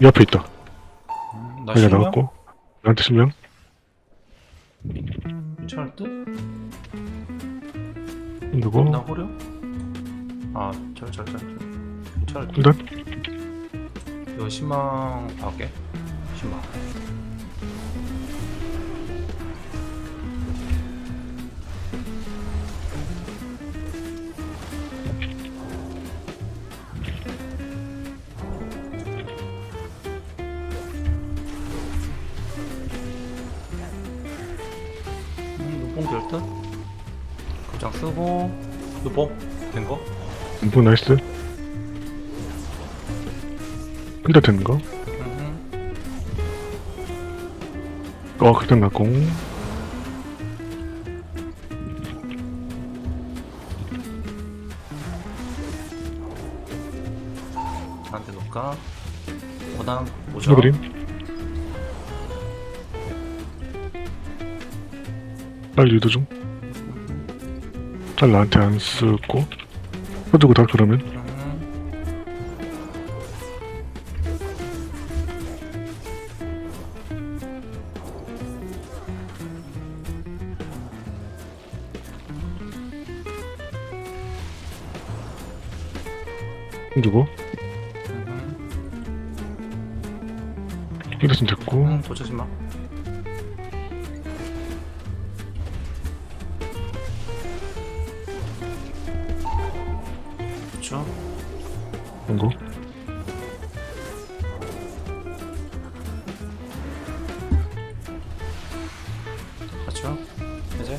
이 앞에 있다. 음, 나 실명? 나왔고. 나한테 실명. 괜찮을 듯? 누구? 나 호려? 아, 저. 괜찮을 듯? 일단 이거 신망 봐올 음, 눈뽕 될 듯? 급장 쓰고 눈뽕 된 거? 문부 나이스. 일단 되는 거. 어, 그때 나공. 저한테 놓을까? 오단 보죠. 수그림. 빨리 유도 중. 잘 나한테 안 쓰고. 써주고 다 그러면. 음, 이랬으면 됐고. 음, 마. 그렇죠. 이런 거. 그렇죠. 이제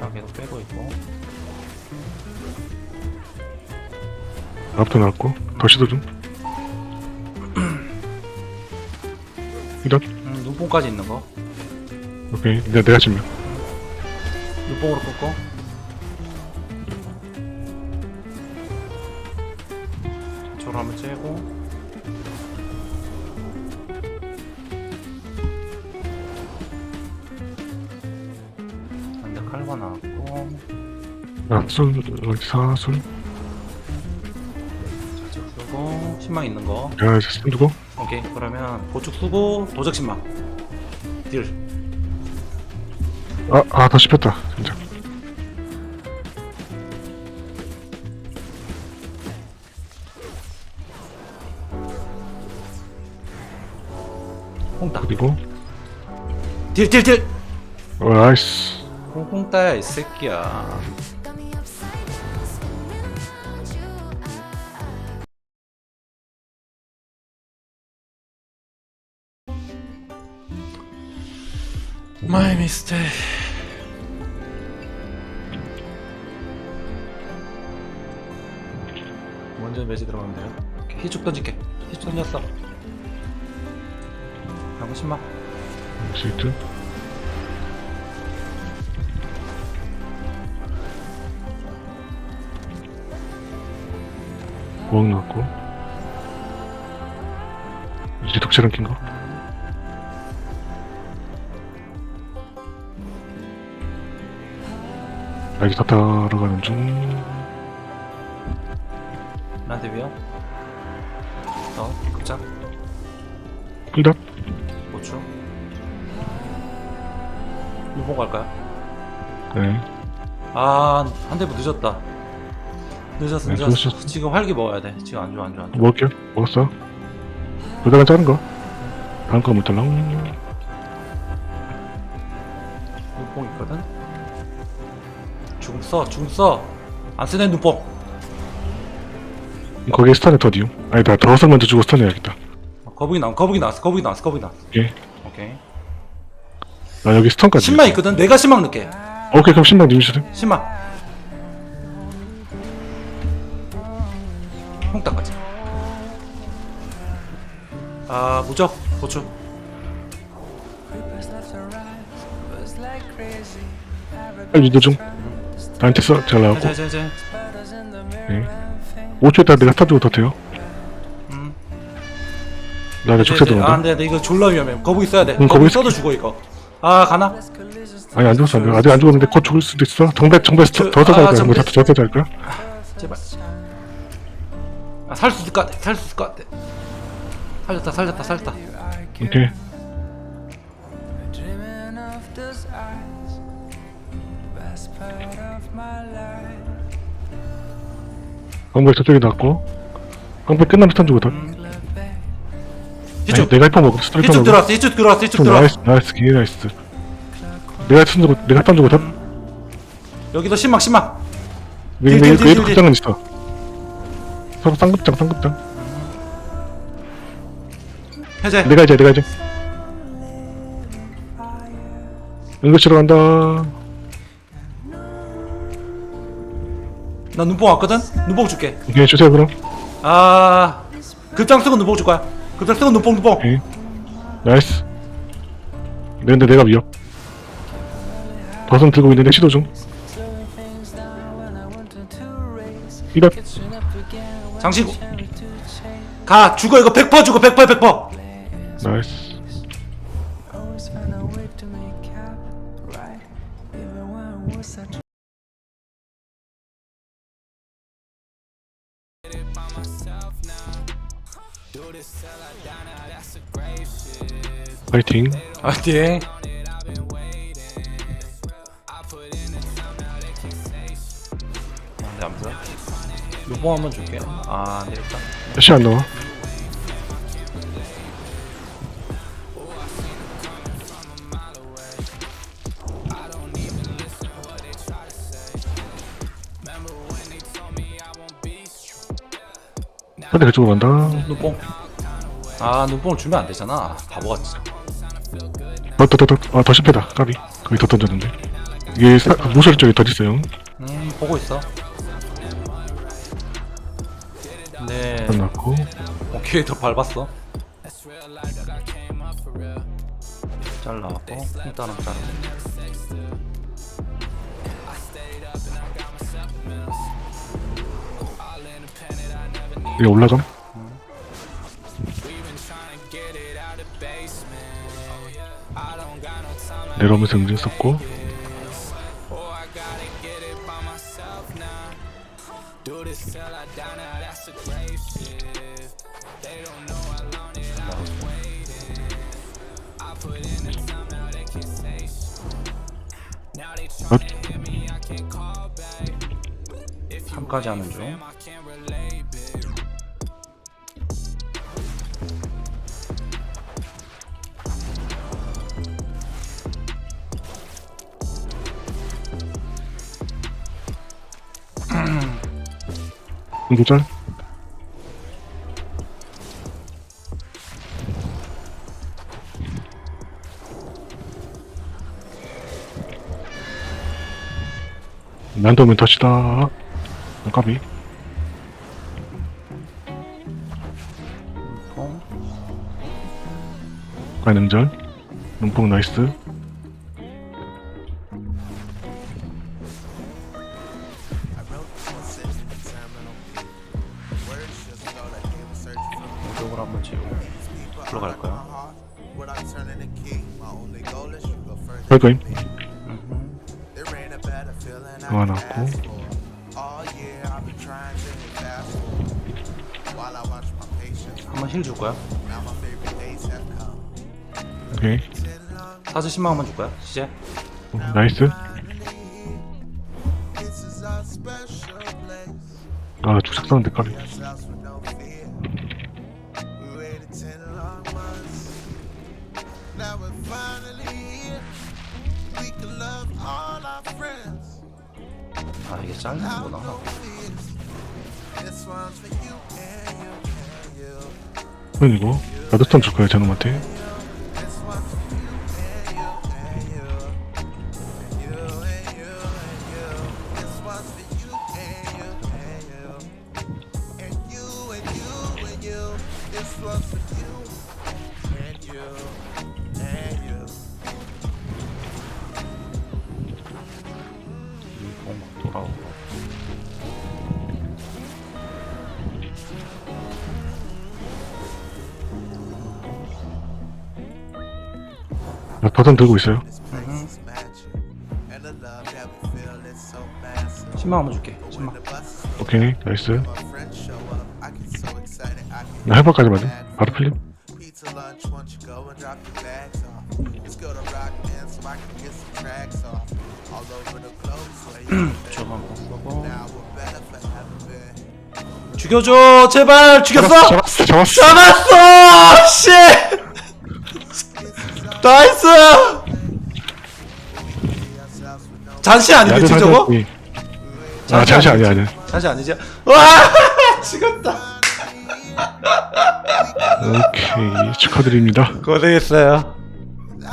시야계도 빼고 있고. 앞도 나왔고. 더 시도 중. 일단, 음, 눈뽕까지 있는 거. 오케이. 내가, 내가 지면. 눈뽕으로 끊고. 저로 한번 째고. 아, 술, 어디 사술. 자적 쓰고 신망 있는 거. 야, 이제 쓴 두고. 오케이 그러면 보축 쓰고 도적 신망. 딜. 아, 아, 더 씹혔다. 진짜. 홍따. 그리고, 딜 딜 딜. 어, 나이스. 홍따야 이 새끼야. 마이 미스테이크. 먼저 매지 들어가면 돼요. 희죽 던질게. 희죽 던졌어. 방금 신막. 시트. 고항 나왔고. 이제 독채랑 낀 거. 아, 이제 다 따라가는 중. 위험. 어, 급작. 풀답. 고추. 유봉 갈까요? 네. 아, 한 대부 늦었다. 늦었어, 네, 늦었어. 늦었어. 지금 활기 먹어야 돼. 지금 안 좋아, 안 좋아, 안 좋아. 먹을게요. 먹었어. 여기다가 자른 거. 다음 거 못달랑. 눈뽕 있거든? 죽음 써. 안 쓰네, 눈뽕. 거기에 스탄에 더 디움. 아니다, 더서 먼저 주고 스탄 해야겠다. 어, 거북이 나왔 거북이 나왔어, 거북이 나왔어, 거북이 나왔어. 예. 오케이. 나 여기 스탄까지. 10만 있거든? 내가 10만 넣게. 오케이, 그럼 10만 님 주세요. 10만. 홍따까지. 아, 무적, 고추. 유도 중. 나한테 써. 잘 이제. 네. 5초 있다 내가 더 돼요. 음. 나 이제 족쇄 네, 네. 아. 안 돼, 돼. 이거 졸라 위험해. 거북이 써야 돼. 응, 거북이 거북이 써도 죽어, 이거. 아, 가나? 아니 안 죽었어 안 죽었어. 아직 안 죽었는데 곧 죽을 수도 있어. 정배 정배 그, 더 써잘 아, 거야. 뭐 정배. 더 써잘 거야? 제발. 아, 살 수 있을 것 같아. 살 수 있을 것 같아. 살렸다, 살렸다, 살렸다. 오케이. 강배 저쪽에 놨고. 강배 끝나면 탄 주고 babe, 이쪽. 내가 이പ്പം 먹어. 스타일 이쪽 먹어. 들어왔어, 이쪽 들어왔어, 이쪽 좀 들어왔어. 나이스 나이스 개 나이스. 내가 탄 주고 내가 탄 주고 더. 여기도 신막, 신막. 왜 딜, 왜 딜, 딜, 왜도 딜, 급장은 있어. 서로 쌍급장 쌍급장. 해제. 내가 이제 내가 이제. 응급실로 간다. 나 눈뽕 왔거든? 눈뽕 줄게. 오케이 주세요 그럼. 아, 급장 쓰고 눈뽕 줄 거야. 급장 쓰고 눈뽕, 눈뽕. 오케이. 나이스. 근데 내가 위협. 버선 들고 있는데 시도 중. to change. 가, 죽어, 이거 100% 죽어, 100%, 100%. 나이스. 파이팅. 파이팅. 안돼 안 보여? 눈뽕 한번 줄게. 아, 안 되겠다. 다시 안 나와. 근데 그쪽으로 간다. 눈뽕. 아, 눈뽕을 주면 안 되잖아. 바보같이. 더, 더, 더, 더, 아, 더 실패다. 까비. 거기 더 던졌는데. 이게 사, 모서리 쪽에 더 있어요. 음, 보고 있어. 네. 안 났고. 오케이, 더 밟았어. 잘 나왔고, 일단은 잘. 이게 올라감. 내려오면서 응징 썼고. 아, 3까지 하는 중. 짤. 난도면 덫이다. 까비. 눈뽕. 관음절. 눈뽕 나이스. 들어갈 거야. 할 거임. 하나 났고. 한번 힐줄 거야. 오케이. 사즈 10만 원만 줄 거야. 시제. 나이스. 아, 주식 사는데 까비. 아, 이게 잘리는구나. 그리고 나도 스턴 줄 거야, 저놈한테. 나 버튼 들고 있어요. Faces match it. And the love that we feel is so massive. 10만 원만 줄게 10만 The bus is 오케이, 나이스. 나 해볼까지 맞아. 바로 풀림. 죽여줘 제발 죽였어 잡았어, 잡았어. 잡았어 씨 나이스 잔시 아니겠지 저거? 아, 잠시 아니야, 아니야. 잔시 아니지? 와 죽었다 오케이, 축하드립니다. 고생했어요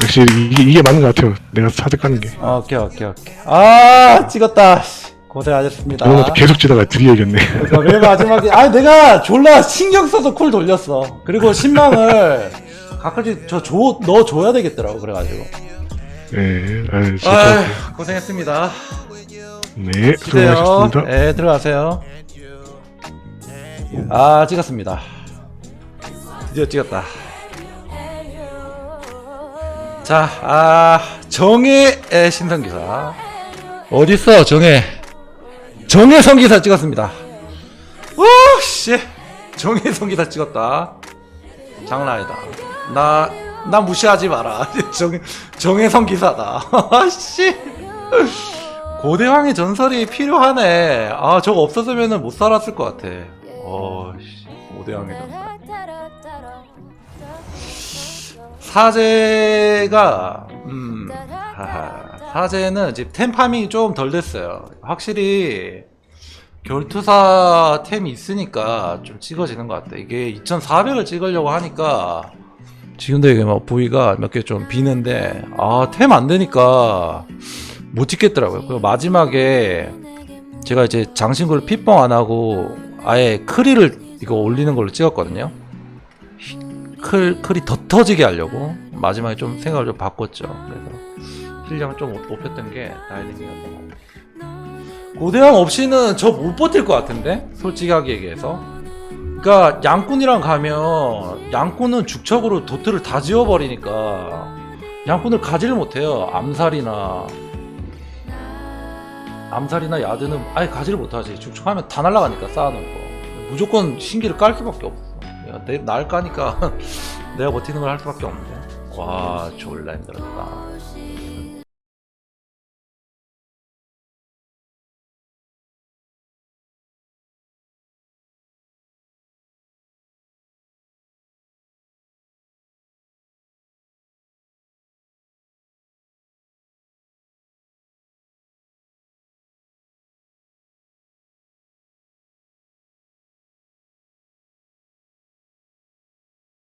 역시 이게, 이게 맞는 것 같아요. 내가 사드 까는 게. 오케이 오케이 오케이 아 찍었다 씨, 고생하셨습니다 이런 것도 계속 지다가 드디어 이겼네. 그러니까 맨 마지막에 아 내가 졸라 신경 써서 쿨 돌렸어 그리고 신망을 가끔씩 저줘너 줘야 되겠더라고 그래가지고 네, 아, 진짜. 아 고생했습니다 네, 드세요 수고하셨습니다. 네 들어가세요 아 찍었습니다 드디어 찍었다 자, 아, 정혜의 신선기사. 어딨어, 정혜. 정혜 선기사 찍었습니다. 오, 씨. 정혜 선기사 찍었다. 장난 아니다. 나, 나 무시하지 마라. 정, 정혜 선기사다. 아, 씨. 고대왕의 전설이 필요하네. 아, 저거 없었으면 못 살았을 것 같아. 어, 씨. 고대왕의 전설. 사제가 음 하하, 사제는 이제 템 파밍이 좀 덜 됐어요. 확실히 결투사 템이 있으니까 좀 찍어지는 것 같아. 이게 2,400을 찍으려고 하니까 지금도 이게 막 부위가 몇 개 좀 비는데 아 템 안 되니까 못 찍겠더라고요. 그리고 마지막에 제가 이제 장신구를 핏뻥 안 하고 아예 크리를 이거 올리는 걸로 찍었거든요. 클, 클이 더 터지게 하려고 마지막에 좀 생각을 좀 바꿨죠. 그래서 힐량을 좀못 뽑혔던 게 다행이었던 것 같아요. 고대왕 없이는 저 못 버틸 것 같은데? 솔직하게 얘기해서. 그러니까 양꾼이랑 가면 양꾼은 죽척으로 도트를 다 지워버리니까 양꾼을 가지를 못해요. 암살이나 암살이나 야드는 아예 가지를 못하지. 죽척하면 다 날아가니까 쌓아놓은 거. 무조건 신기를 깔 수밖에 없어. 야, 내, 날 까니까 내가 버티는 걸 할 수밖에 없네. 와, 졸라 힘들었다.